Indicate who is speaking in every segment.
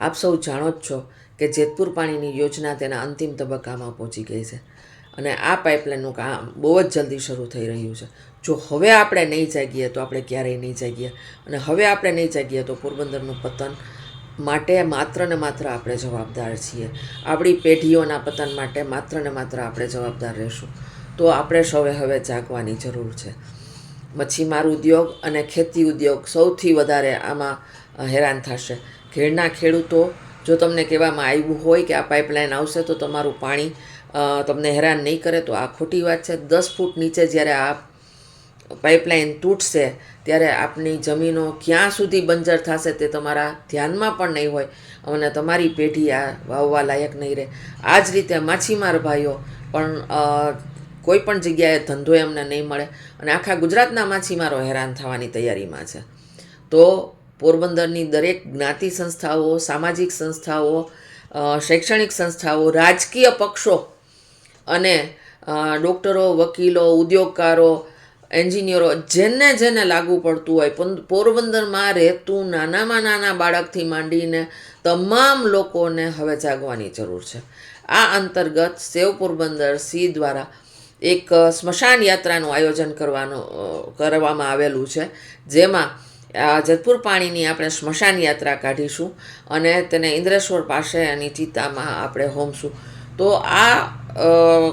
Speaker 1: આપ સૌ જાણો જ છો કે જેતપુર પાણીની યોજના તેના અંતિમ તબક્કામાં પહોંચી ગઈ છે. અને આ પાઇપલાઇનનું કામ બહુ જ જલ્દી શરૂ થઈ રહ્યું છે. જો હવે આપણે નહીં જાગીએ તો આપણે ક્યારેય નહીં જાગીએ. અને હવે આપણે નહીં જાગીએ તો પોરબંદરનું પતન માટે માત્ર ને માત્ર આપણે જવાબદાર છીએ. આપણી પેઢીઓના પતન માટે માત્ર ને માત્ર આપણે જવાબદાર રહેશું. તો આપણે સૌએ હવે જાગવાની જરૂર છે. મચ્છીમાર ઉદ્યોગ અને ખેતી ઉદ્યોગ સૌથી વધારે આમાં હેરાન થશે. ખેડના ખેડૂતો, જો તમને કહેવામાં આવ્યું હોય કે આ પાઇપલાઇન આવશે તો તમારું પાણી તમને હેરાન નહીં કરે તો આ ખોટી વાત છે. દસ ફૂટ નીચે જ્યારે આ પાઇપલાઇન તૂટશે ત્યારે આપની જમીનો ક્યાં સુધી બંજર થશે તે તમારા ધ્યાનમાં પણ નહીં હોય અને તમારી પેઢી આ વાવવા લાયક નહીં રહે. આ જ રીતે માછીમાર ભાઈઓ પણ કોઈ પણ જગ્યાએ ધંધો એમને નહીં મળે અને આખા ગુજરાતના માછીમારો હેરાન થવાની તૈયારીમાં છે. તો પોરબંદરની દરેક જ્ઞાતિ સંસ્થાઓ, સામાજિક સંસ્થાઓ શૈક્ષણિક સંસ્થાઓ, રાજકીય પક્ષો અને ડૉક્ટરો, વકીલો, ઉદ્યોગકારો, એન્જિનિયરો જેને જેને લાગુ પડતું હોય પોરબંદરમાં રહેતું નાનામાં નાના બાળકથી માંડીને તમામ લોકોને હવે જાગવાની જરૂર છે. આ અંતર્ગત સેવ પોરબંદર સી દ્વારા એક સ્મશાન યાત્રાનું આયોજન કરવાનું કરવામાં આવેલું છે, જેમાં આ જેતપુર પાણીની આપણે સ્મશાન યાત્રા કાઢીશું અને તેને ઇન્દ્રેશ્વર પાસે એની ચિતામાં આપણે હોમશું. તો આ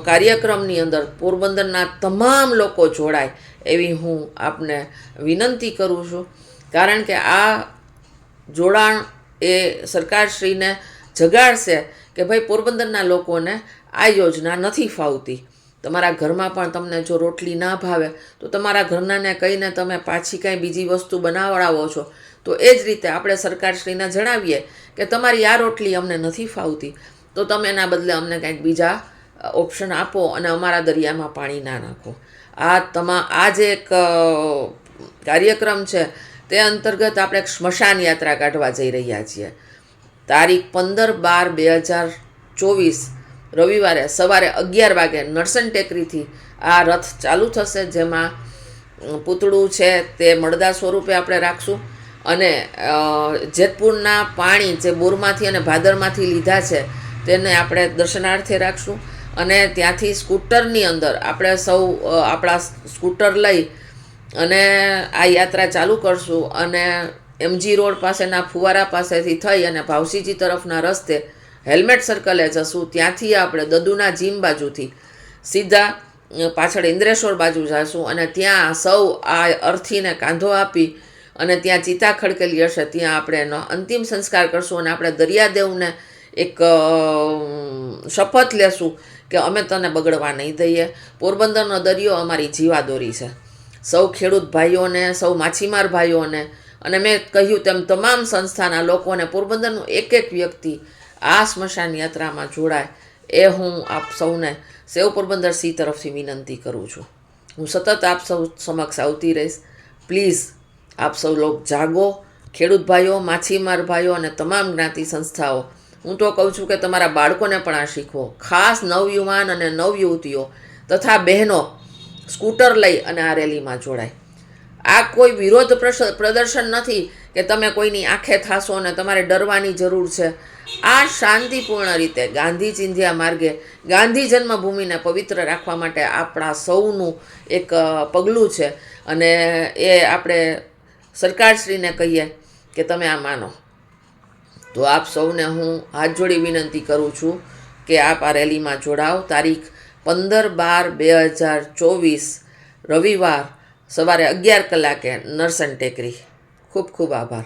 Speaker 1: કાર્યક્રમની અંદર પોરબંદરના તમામ લોકો જોડાય એવી હું આપને વિનંતી કરું છું. કારણ કે આ જોડાણ એ સરકારશ્રીને જગાડશે કે ભાઈ પોરબંદરના લોકોને આ યોજના નથી ફાવતી. તમારા ઘરમાં પણ તમને જો રોટલી ના ભાવે, તો તમારા ઘરનાને કહીને તમે પાછી કાંઈ બીજી વસ્તુ બનાવડાવો છો. તો એ જ રીતે આપણે સરકારશ્રીને જણાવીએ કે તમારી આ રોટલી અમને નથી ફાવતી, તો તમે એના બદલે અમને કંઈક બીજા ઓપ્શન આપો અને અમારા દરિયામાં પાણી ના નાખો. આ તમા, આ જે એક કાર્યક્રમ છે, તે અંતર્ગત આપણે એક સ્મશાન યાત્રા કાઢવા જઈ રહ્યા છીએ. તારીખ પંદર બાર બે હજાર ચોવીસ રવિવારે સવારે અગિયાર વાગે નરસન ટેકરીથી આ રથ ચાલુ થશે, જેમાં પૂતળું છે તે મળદા સ્વરૂપે આપણે રાખશું. અને જેતપુરના પાણી જે બોરમાંથી અને ભાદરમાંથી લીધા છે, તેને આપણે દર્શનાર્થે રાખશું. અને ત્યાંથી સ્કૂટરની અંદર આપણે સૌ આપણા સ્કૂટર લઈ અને આ યાત્રા ચાલુ કરશું. અને એમજી રોડ પાસેના ફુવારા પાસેથી થઈ અને ભાવસીજી તરફના રસ્તે હેલ્મેટ સર્કલે જશું, ત્યાંથી આપણે દદુના જીમ બાજુથી સીધા પાછળ ઇન્દ્રેશ્વર બાજુ જશું અને ત્યાં સૌ આ અર્થીને કાંધો આપી અને ત્યાં ચિતા ખડકેલી હશે. ત્યાં આપણે એનો અંતિમ સંસ્કાર કરશું અને આપણે દરિયાદેવને એક શપથ લેશું કે અમે તને બગડવા નહીં દઈએ. પોરબંદરનો દરિયો અમારી જીવાદોરી છે. સૌ ખેડૂત ભાઈઓને, સૌ માછીમાર ભાઈઓને અને મેં કહ્યું તેમ તમામ સંસ્થાના લોકોને પોરબંદરનું એક એક વ્યક્તિ આ સ્મશાન યાત્રામાં જોડાય એ હું આપ સૌને સેવ પોરબંદર સી તરફથી વિનંતી કરું છું. હું સતત આપ સૌ સમક્ષ આવતી રહીશ. પ્લીઝ આપ સૌ લોક જાગો. ખેડૂત ભાઈઓ, માછીમાર ભાઈઓ અને તમામ જ્ઞાતિ સંસ્થાઓ, હું તો કહું છું કે તમારા બાળકોને પણ આ શીખવો. ખાસ નવયુવાન અને નવયુવતીઓ તથા બહેનો સ્કૂટર લઈ અને આ રેલીમાં જોડાય. આ કોઈ વિરોધ પ્રદર્શન નથી કે તમે કોઈની આંખે થાશો અને તમારે ડરવાની જરૂર છે. આ શાંતિપૂર્ણ રીતે ગાંધી ચિંધ્યા માર્ગે, ગાંધી જન્મભૂમિને પવિત્ર રાખવા માટે આપણા સૌનું એક પગલું છે. અને એ આપણે સરકારશ્રીને કહીએ કે તમે આ માનો. તો આપ સૌને હું હાથ જોડી વિનંતી કરું છું કે આપ આ રેલીમાં જોડાઓ. તારીખ પંદર બાર બે હજાર ચોવીસ, રવિવાર સવારે અગિયાર કલાકે નરસન ટેકરી. ખૂબ ખૂબ આભાર.